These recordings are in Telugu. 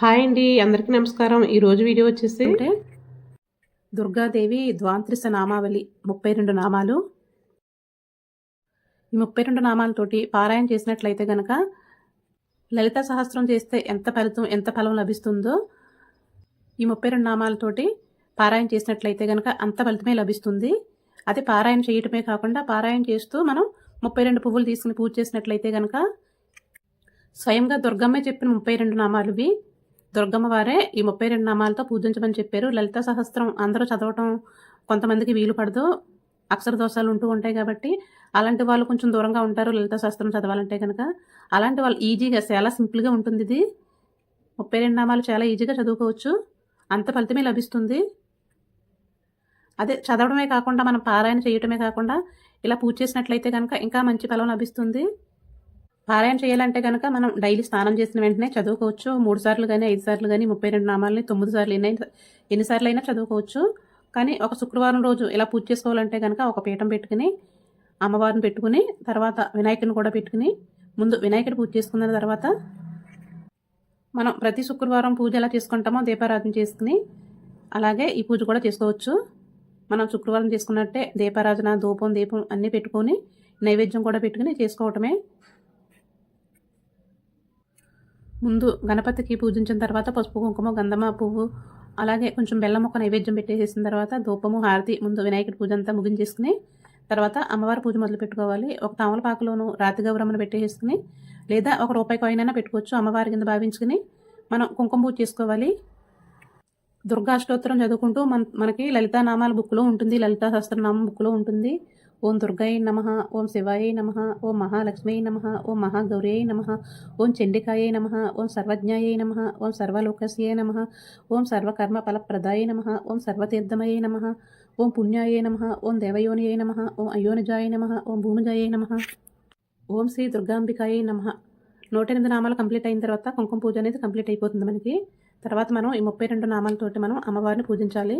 హాయ్ అండి అందరికీ నమస్కారం. ఈరోజు వీడియో వచ్చేసి అంటే దుర్గాదేవి ద్వాంత్రిస నామావళి ముప్పై రెండు నామాలు. ఈ ముప్పై రెండు నామాలతోటి పారాయణ చేసినట్లయితే గనక లలిత సహస్రం చేస్తే ఎంత ఫలితం ఎంత ఫలం లభిస్తుందో ఈ ముప్పై రెండు నామాలతోటి పారాయణ చేసినట్లయితే గనక అంత ఫలితమే లభిస్తుంది. అది పారాయణ చేయటమే కాకుండా పారాయణ చేస్తూ మనం ముప్పై రెండు పువ్వులు తీసుకుని పూజ చేసినట్లయితే గనక స్వయంగా దుర్గమ్మే చెప్పిన ముప్పై రెండు నామాలువి దుర్గమ్మ వారే ఈ ముప్పై రెండు నామాలతో పూజించమని చెప్పారు. లలిత సహస్రం అందరూ చదవటం కొంతమందికి వీలు పడదు. అక్షర దోషాలు ఉంటూ ఉంటాయి కాబట్టి అలాంటి వాళ్ళు కొంచెం దూరంగా ఉంటారు లలిత శాస్త్రం చదవాలంటే కనుక అలాంటి వాళ్ళు ఈజీగా చాలా సింపుల్గా ఉంటుంది ఇది. ముప్పై రెండు నామాలు చాలా ఈజీగా చదువుకోవచ్చు. అంత ఫలితమే లభిస్తుంది. అదే చదవడమే కాకుండా మనం పారాయణ చేయటమే కాకుండా ఇలా పూజ చేసినట్లయితే కనుక ఇంకా మంచి ఫలం లభిస్తుంది. పారాయణ చేయాలంటే కనుక మనం డైలీ స్నానం చేసిన వెంటనే చదువుకోవచ్చు. మూడు సార్లు కానీ ఐదు సార్లు కానీ ముప్పై రెండు నామాలని తొమ్మిది సార్లు అయినా ఎన్నిసార్లు అయినా చదువుకోవచ్చు. కానీ ఒక శుక్రవారం రోజు ఇలా పూజ చేసుకోవాలంటే కనుక ఒక పీఠం పెట్టుకుని అమ్మవారిని పెట్టుకుని తర్వాత వినాయకుడిని కూడా పెట్టుకుని ముందు వినాయకుడు పూజ చేసుకున్న తర్వాత మనం ప్రతి శుక్రవారం పూజ ఎలా చేసుకుంటామో దీపారాధన చేసుకుని అలాగే ఈ పూజ కూడా చేసుకోవచ్చు. మనం శుక్రవారం చేసుకున్నట్టే దీపారాధన ధూపం దీపం అన్నీ పెట్టుకొని నైవేద్యం కూడా పెట్టుకుని చేసుకోవటమే. ముందు గణపతికి పూజించిన తర్వాత పసుపు కుంకుమ గంధమ పువ్వు అలాగే కొంచెం బెల్లం మొక్క నైవేద్యం పెట్టేసేసిన తర్వాత ధూపము హారతి ముందు వినాయకుడి పూజ అంతా ముగించేసుకుని తర్వాత అమ్మవారి పూజ మొదలు పెట్టుకోవాలి. ఒక తామలపాకులోను రాతి గౌరమ్మను పెట్టేసుకుని లేదా ఒక రూపాయి కాయిన్ అయినా పెట్టుకోవచ్చు అమ్మవారి కింద భావించుకుని మనం కుంకుమ పూజ చేసుకోవాలి. దుర్గాష్టోత్తరం చదువుకుంటూ మన మనకి లలితానామాల బుక్లో ఉంటుంది లలితా సహస్రనామం బుక్లో ఉంటుంది. ఓం దుర్గాయ నమ ఓం శివాయ నమ ఓం మహాలక్ష్మీ నమ ఓం మహాగౌర్యై నమ ఓం చండికాయ నమ ఓం సర్వజ్ఞాయ నమ ఓం సర్వలోకస్యై నమ ఓం సర్వకర్మ ఫలప్రదాయ నమ ఓం సర్వతీర్థమయ నమ ఓం పుణ్యాయ నమ ఓం దేవయోనియై నమ ఓం అయోనిజాయ నమ ఓం భూమిజాయ నమ ఓం శ్రీ దుర్గాంబికాయ నమ నూట ఎనిమిది నామాలు కంప్లీట్ అయిన తర్వాత కుంకుమ పూజ అనేది కంప్లీట్ అయిపోతుంది మనకి తర్వాత మనం ఈ ముప్పై రెండు నామాలతోటి మనం అమ్మవారిని పూజించాలి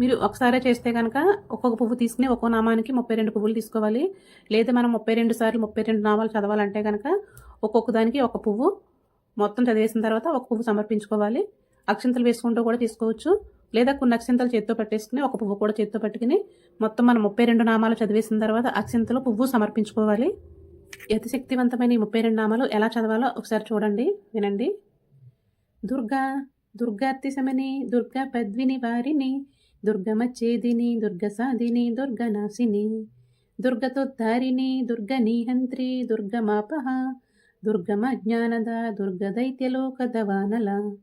మీరు ఒకసారే చేస్తే కనుక ఒక్కొక్క పువ్వు తీసుకుని ఒక్కో నామానికి ముప్పై రెండు పువ్వులు తీసుకోవాలి. లేదా మనం ముప్పై రెండు సార్లు ముప్పై రెండు నామాలు చదవాలంటే కనుక ఒక్కొక్క దానికి ఒక పువ్వు మొత్తం చదివేసిన తర్వాత ఒక పువ్వు సమర్పించుకోవాలి. అక్షంతలు వేసుకుంటూ కూడా తీసుకోవచ్చు. లేదా కొన్ని అక్షంతలు చేత్తో పట్టేసుకుని ఒక పువ్వు కూడా చేత్తో పట్టుకుని మొత్తం మనం ముప్పై రెండు నామాలు చదివేసిన తర్వాత అక్షంతలు పువ్వు సమర్పించుకోవాలి. యతిశక్తివంతమైన ఈ ముప్పై రెండు నామాలు ఎలా చదవాలో ఒకసారి చూడండి. వినండి. దుర్గా దుర్గార్తి సమని దుర్గా పద్విని వారిని దుర్గమచ్చేదిని దుర్గసాధిని దుర్గనాశిని. దుర్గతోద్ధారిణి దుర్గనీహంత్రి దుర్గమాపహ. దుర్గమ జ్ఞానద దుర్గదైత్యలోకదవానల.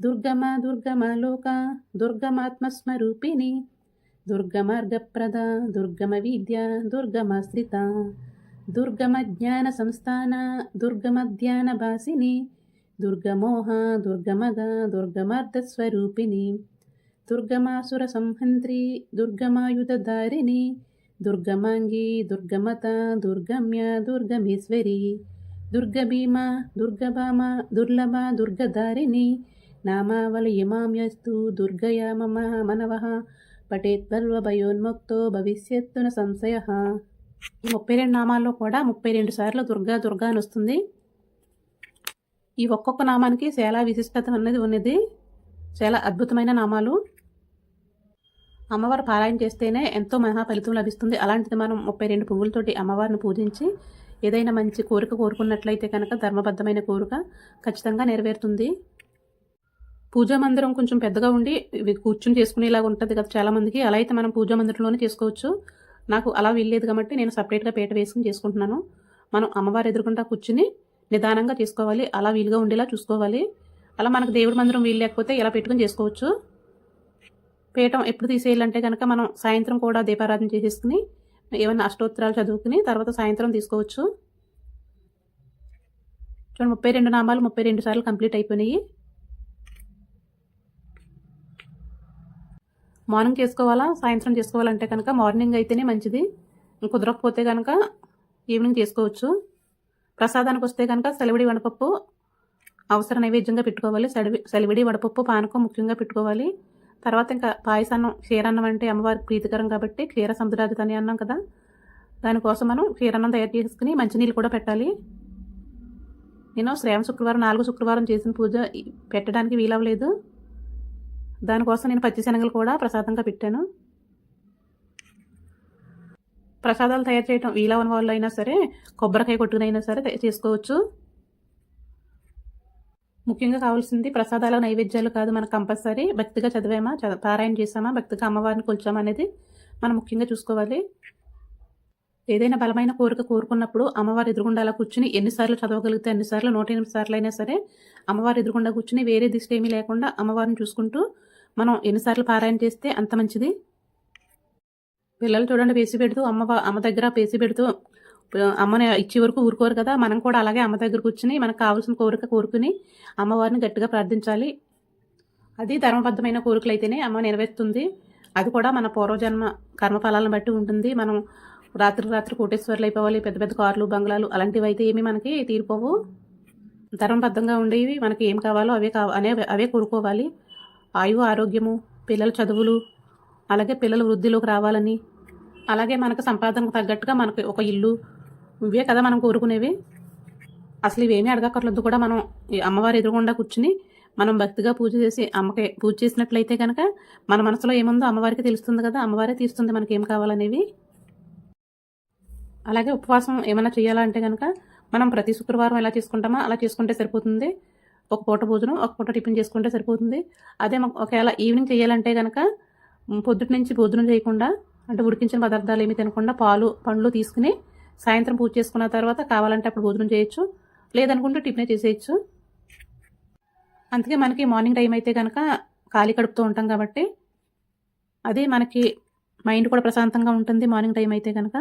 దుర్గమ దుర్గమలోక దుర్గమాత్మస్వరూపిణి దుర్గమార్గప్రద దుర్గమ విద్య దుర్గమాశ్రిత. దుర్గమ జ్ఞాన సంస్థాన దుర్గమ ధ్యాన భాసిని దుర్గమోహ దుర్గమగ దుర్గమార్థస్వరూపిణి దుర్గమాసుర సంహంత్రి దుర్గమాయుధారిణి దుర్గమాంగి దుర్గమత దుర్గమ్య దుర్గమేశ్వరి దుర్గభీమ దుర్గభామ దుర్లభ దుర్గధారిణి నామావలయమామ్యస్తు దుర్గయా మమ మనవ పటేత్పర్వభయోన్ముక్తో భవిష్యత్తున సంశయ. ఈ ముప్పై రెండు నామాల్లో కూడా ముప్పై రెండు సార్లు దుర్గా దుర్గా అని వస్తుంది. ఈ ఒక్కొక్క నామానికి చాలా విశిష్టత అనేది ఉన్నది. చాలా అద్భుతమైన నామాలు. అమ్మవారు పారాయణ చేస్తేనే ఎంతో మహా ఫలితం లభిస్తుంది. అలాంటిది మనం ముప్పై రెండు పువ్వులతోటి అమ్మవారిని పూజించి ఏదైనా మంచి కోరిక కోరుకున్నట్లయితే కనుక ధర్మబద్ధమైన కోరిక ఖచ్చితంగా నెరవేరుతుంది. పూజా మందిరం కొంచెం పెద్దగా ఉండి కూర్చుని చేసుకునేలాగా ఉంటుంది కదా చాలామందికి అలా అయితే మనం పూజా మందిరంలోనే చేసుకోవచ్చు. నాకు అలా వీల్లేదు కాబట్టి నేను సపరేట్గా పీట వేసుకుని చేసుకుంటున్నాను. మనం అమ్మవారు ఎదుర్కొంటా కూర్చుని నిదానంగా చేసుకోవాలి. అలా వీలుగా ఉండేలా చూసుకోవాలి. అలా మనకు దేవుడి మందిరం వీలు లేకపోతే ఇలా పెట్టుకుని చేసుకోవచ్చు? పీఠం ఎప్పుడు తీసేయాలంటే కనుక మనం సాయంత్రం కూడా దీపారాధన చేసేసుకుని ఏమైనా అష్టోత్తరాలు చదువుకుని తర్వాత సాయంత్రం తీసుకోవచ్చు. చూడండి ముప్పై రెండు నామాలు ముప్పై రెండు సార్లు కంప్లీట్ అయిపోయినాయి. మార్నింగ్ చేసుకోవాలా? సాయంత్రం చేసుకోవాలంటే కనుక మార్నింగ్ అయితేనే మంచిది. కుదరకపోతే కనుక ఈవినింగ్ చేసుకోవచ్చు. ప్రసాదానికి వస్తే కనుక సెలవిడి వడపప్పు అవసర నైవేద్యంగా పెట్టుకోవాలి. సెలవి సెలవిడి వడపప్పు పానకం ముఖ్యంగా పెట్టుకోవాలి. తర్వాత ఇంకా పాయసాన్నం క్షీరాన్నం అంటే అమ్మవారికి ప్రీతికరం కాబట్టి క్షీర సముద్రాధితని అన్నాం కదా. దానికోసం మనం క్షీరాన్నం తయారు చేసుకుని మంచినీళ్ళు కూడా పెట్టాలి. నేను శ్రావణ శుక్రవారం నాలుగు శుక్రవారం చేసిన పూజ పెట్టడానికి వీలవ్వలేదు. దానికోసం నేను పచ్చిశనగలు కూడా ప్రసాదంగా పెట్టాను. ప్రసాదాలు తయారు చేయటం వీలవని వాళ్ళు అయినా సరే కొబ్బరికాయ కొట్టుకునైనా సరే చేసుకోవచ్చు. ముఖ్యంగా కావాల్సింది ప్రసాదాల నైవేద్యాలు కాదు మనకు కంపల్సరీ. భక్తిగా చదివామా? పారాయణ చేసామా భక్తిగా అమ్మవారిని కొలిచామా అనేది మనం ముఖ్యంగా చూసుకోవాలి. ఏదైనా బలమైన కోరిక కోరుకున్నప్పుడు అమ్మవారి ఎదురుగుండా అలా కూర్చుని ఎన్నిసార్లు చదవగలిగితే ఎన్నిసార్లు నూట ఎనిమిది సార్లు అయినా సరే అమ్మవారి ఎదురుగుండా కూర్చుని వేరే దిష్టి ఏమీ లేకుండా అమ్మవారిని చూసుకుంటూ మనం ఎన్నిసార్లు పారాయణ చేస్తే అంత మంచిది. పిల్లలు చూడండి పేసి పెడుతూ అమ్మ అమ్మ దగ్గర పేసి పెడుతూ అమ్మని ఇచ్చే వరకు ఊరుకోరు కదా. మనం కూడా అలాగే అమ్మ దగ్గర కూర్చుని మనకు కావాల్సిన కోరిక కోరుకుని అమ్మవారిని గట్టిగా ప్రార్థించాలి. అది ధర్మబద్ధమైన కోరికలు అయితేనే అమ్మ నెరవేరుతుంది. అది కూడా మన పూర్వజన్మ కర్మఫలాలను బట్టి ఉంటుంది. మనం రాత్రి రాత్రి కోటేశ్వర్లు అయిపోవాలి. పెద్ద పెద్ద కార్లు బంగ్లాలు అలాంటివి అయితే ఏమి మనకి తీరిపోవు. ధర్మబద్ధంగా ఉండేవి మనకి ఏం కావాలో అవే కావ అనే అవే కోరుకోవాలి. ఆయువు ఆరోగ్యము పిల్లల చదువులు అలాగే పిల్లలు వృద్ధిలోకి రావాలని అలాగే మనకు సంపాదనకు తగ్గట్టుగా మనకి ఒక ఇల్లు ఇవే కదా మనం కోరుకునేవి? అసలు ఇవేమీ అడగక్కర్లేదు కూడా మనం. ఈ అమ్మవారి ఎదురుగుండా కూర్చుని మనం భక్తిగా పూజ చేసి అమ్మకి పూజ చేసినట్లయితే కనుక మన మనసులో ఏముందో అమ్మవారికి తెలుస్తుంది కదా అమ్మవారే తీస్తుంది మనకి ఏం కావాలనేవి. అలాగే ఉపవాసం ఏమైనా చేయాలంటే కనుక మనం ప్రతి శుక్రవారం ఎలా చేసుకుంటామో అలా చేసుకుంటే సరిపోతుంది. ఒక పూట భోజనం ఒక పూట టిఫిన్ చేసుకుంటే సరిపోతుంది. అదే ఒకవేళ ఈవినింగ్ చేయాలంటే కనుక పొద్దుటి నుంచి భోజనం చేయకుండా అంటే ఉడికించిన పదార్థాలు ఏమి తినకుండా పాలు పండ్లు తీసుకుని సాయంత్రం పూజ చేసుకున్న తర్వాత కావాలంటే అప్పుడు భోజనం చేయొచ్చు. లేదనుకుంటే టిఫినే చేసేయచ్చు. అందుకే మనకి మార్నింగ్ టైం అయితే కనుక ఖాళీ కడుపుతూ ఉంటాం కాబట్టి అదే మనకి మైండ్ కూడా ప్రశాంతంగా ఉంటుంది మార్నింగ్ టైం అయితే కనుక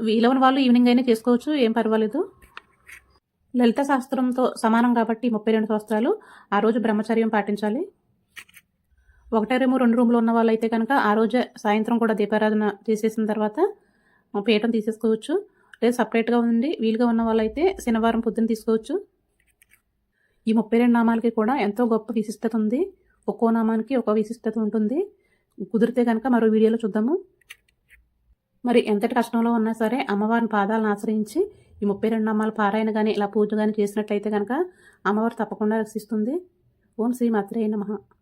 వీలవని వాళ్ళు ఈవినింగ్ అయినా చేసుకోవచ్చు ఏం పర్వాలేదు. లలిత శాస్త్రంతో సమానం కాబట్టి ముప్పై రెండు సంవత్సరాలు ఆ రోజు బ్రహ్మచర్యం పాటించాలి. ఒకటే రూము రెండు రూములు ఉన్న వాళ్ళైతే కనుక ఆ రోజే సాయంత్రం కూడా దీపారాధన చేసేసిన తర్వాత పీఠం తీసేసుకోవచ్చు. లేదా సపరేట్గా ఉండి వీలుగా ఉన్న వాళ్ళైతే శనివారం పొద్దున తీసుకోవచ్చు. ఈ ముప్పై రెండు నామాలకి కూడా ఎంతో గొప్ప విశిష్టత ఉంది. ఒక్కో నామానికి ఒక్కో విశిష్టత ఉంటుంది. కుదిరితే కనుక మరో వీడియోలో చూద్దాము. మరి ఎంతటి కష్టంలో ఉన్నా సరే అమ్మవారిని పాదాలను ఆశ్రయించి ఈ ముప్పై రెండు నామాల పారాయణ కానీ ఇలా పూజ కానీ చేసినట్లయితే కనుక అమ్మవారు తప్పకుండా రక్షిస్తుంది. ఓం శ్రీ మాత్రే నమః.